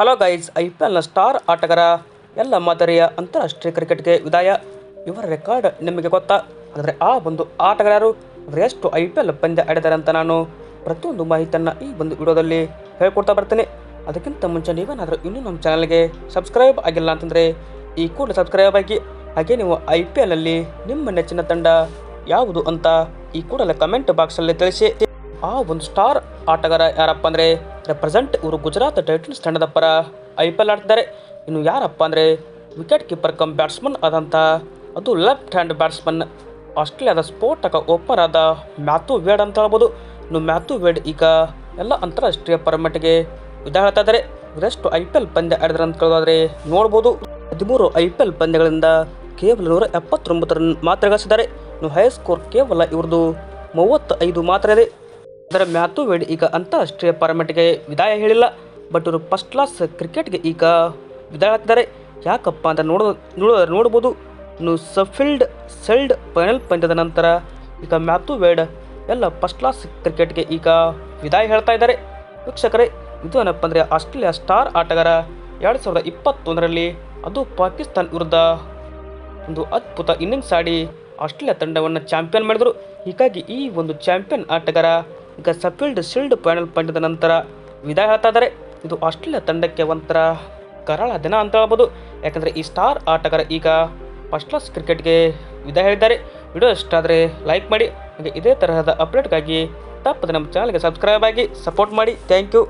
Hello guys, I P ಎಲ್ನ star ಆಟಗಾರ ಎಲ್ಲ ಮಾದರಿಯ ಅಂತಾರಾಷ್ಟ್ರೀಯ ಕ್ರಿಕೆಟ್ಗೆ ವಿದಾಯ. ಇವರ ರೆಕಾರ್ಡ್ ನಿಮಗೆ ಗೊತ್ತಾ? ಆದರೆ ಆ ಒಂದು ಆಟಗಾರರು ಅವರು ಎಷ್ಟು ಐ ಪಿ ಎಲ್ ಪಂದ್ಯ ಆಡಿದ್ದಾರೆ ಅಂತ ನಾನು ಪ್ರತಿಯೊಂದು ಮಾಹಿತಿಯನ್ನು ಈ ಒಂದು ವಿಡಿಯೋದಲ್ಲಿ ಹೇಳ್ಕೊಡ್ತಾ ಬರ್ತೇನೆ. ಅದಕ್ಕಿಂತ ಮುಂಚೆ ನೀವೇನಾದರೂ ಇನ್ನೂ ನಮ್ಮ ಚಾನಲ್ಗೆ ಸಬ್ಸ್ಕ್ರೈಬ್ ಆಗಿಲ್ಲ ಅಂತಂದರೆ ಈ ಕೂಡಲೇ ಸಬ್ಸ್ಕ್ರೈಬ್ ಆಗಿ, ಹಾಗೆ ನೀವು ಐ ಪಿ ಎಲ್ನಲ್ಲಿ ನಿಮ್ಮ ನೆಚ್ಚಿನ ತಂಡ ಯಾವುದು ಅಂತ ಈ ಕೂಡಲೇ ಕಮೆಂಟ್ ಬಾಕ್ಸಲ್ಲಿ ತಿಳಿಸಿ. ಆ ಒಂದು ಸ್ಟಾರ್ ಆಟಗಾರ ಯಾರಪ್ಪ ಅಂದರೆ ರೆಪ್ರೆಸೆಂಟ್ ಇವರು ಗುಜರಾತ್ ಟೈಟನ್ಸ್ ತಂಡದ ಪರ ಐ ಪಿ ಎಲ್ ಆಡ್ತಿದ್ದಾರೆ. ಇನ್ನು ಯಾರಪ್ಪ ಅಂದರೆ ವಿಕೆಟ್ ಕೀಪರ್ ಕಮ್ ಬ್ಯಾಟ್ಸ್ಮನ್ ಆದಂಥ ಅದು ಲೆಫ್ಟ್ ಹ್ಯಾಂಡ್ ಬ್ಯಾಟ್ಸ್ಮನ್ ಆಸ್ಟ್ರೇಲಿಯಾದ ಸ್ಫೋಟಕ ಓಪನರ್ ಆದ ಮ್ಯಾಥು ವೇಡ್ ಅಂತ ಹೇಳ್ಬೋದು. ಇನ್ನು ಮ್ಯಾಥು ವೇಡ್ ಈಗ ಎಲ್ಲ ಅಂತಾರಾಷ್ಟ್ರೀಯ ಪರಮಟ್ಟಿಗೆ ವಿಧ ಹೇಳ್ತಾ ಇದ್ದಾರೆ. ಐ ಪಿ ಎಲ್ ಪಂದ್ಯ ಆಡಿದ್ರೆ ಅಂತ ಕೇಳೋದಾದರೆ ನೋಡ್ಬೋದು. ಹದಿಮೂರು ಐ ಪಿ ಎಲ್ ಪಂದ್ಯಗಳಿಂದ ಕೇವಲ ನೂರ ಎಪ್ಪತ್ತೊಂಬತ್ತು ರನ್ ಮಾತ್ರ ಗಳಿಸಿದ್ದಾರೆ. ಇನ್ನು ಹೈ ಸ್ಕೋರ್ ಕೇವಲ ಇವ್ರದ್ದು ಮೂವತ್ತೈದು ಮಾತ್ರ ಇದೆ. ಅದರ ಮ್ಯಾಥು ವೇಡ್ ಈಗ ಅಂತಾರಾಷ್ಟ್ರೀಯ ಪಾರ್ಮೆಟ್ಗೆ ವಿದಾಯ ಹೇಳಿಲ್ಲ. ಬಟ್ ಇವರು ಫಸ್ಟ್ ಕ್ಲಾಸ್ ಕ್ರಿಕೆಟ್ಗೆ ಈಗ ವಿದಾಯ ಹಾಕ್ತಾರೆ ಯಾಕಪ್ಪ ಅಂತ ನೋಡೋ ನೋಡೋ, ನೋಡ್ಬೋದು. ಇನ್ನು ಸಫೀಲ್ಡ್ ಸೆಲ್ಡ್ ಫೈನಲ್ ಪಂದ್ಯದ ನಂತರ ಈಗ ಮ್ಯಾಥು ವೇಡ್ ಎಲ್ಲ ಫಸ್ಟ್ ಕ್ಲಾಸ್ ಕ್ರಿಕೆಟ್ಗೆ ಈಗ ವಿದಾಯ ಹೇಳ್ತಾ ಇದ್ದಾರೆ. ವೀಕ್ಷಕರೇ, ಇದು ಏನಪ್ಪ ಅಂದರೆ ಆಸ್ಟ್ರೇಲಿಯಾ ಸ್ಟಾರ್ ಆಟಗಾರ ಎರಡು ಸಾವಿರದ ಇಪ್ಪತ್ತೊಂದರಲ್ಲಿ ಅದು ಪಾಕಿಸ್ತಾನ ವಿರುದ್ಧ ಒಂದು ಅದ್ಭುತ ಇನ್ನಿಂಗ್ಸ್ ಆಡಿ ಆಸ್ಟ್ರೇಲಿಯಾ ತಂಡವನ್ನು ಚಾಂಪಿಯನ್ ಮಾಡಿದರು. ಹೀಗಾಗಿ ಈ ಒಂದು ಚಾಂಪಿಯನ್ ಆಟಗಾರ ಈಗ ಸಫೀಲ್ಡ್ ಶೀಲ್ಡ್ ಫೈನಲ್ ಪಂದ್ಯದ ನಂತರ ವಿದಾಯ ಹೇಳ್ತಾ ಇದು ಆಸ್ಟ್ರೇಲಿಯಾ ತಂಡಕ್ಕೆ ಒಂಥರ ಕರಾಳ ದಿನ ಅಂತ ಹೇಳ್ಬೋದು. ಯಾಕಂದರೆ ಈ ಸ್ಟಾರ್ ಆಟಗಾರ ಈಗ ಫಸ್ಟ್ ಕ್ಲಾಸ್ ಕ್ರಿಕೆಟ್ಗೆ ವಿದಾಯ ಹೇಳಿದ್ದಾರೆ. ವಿಡಿಯೋ ಇಷ್ಟ ಆದರೆ ಲೈಕ್ ಮಾಡಿ. ಹಾಗೆ ಇದೇ ತರಹದ ಅಪ್ಡೇಟ್ಗಾಗಿ ತಪ್ಪದೆ ನಮ್ಮ ಚಾನಲ್ಗೆ ಸಬ್ಸ್ಕ್ರೈಬ್ ಆಗಿ ಸಪೋರ್ಟ್ ಮಾಡಿ. Thank you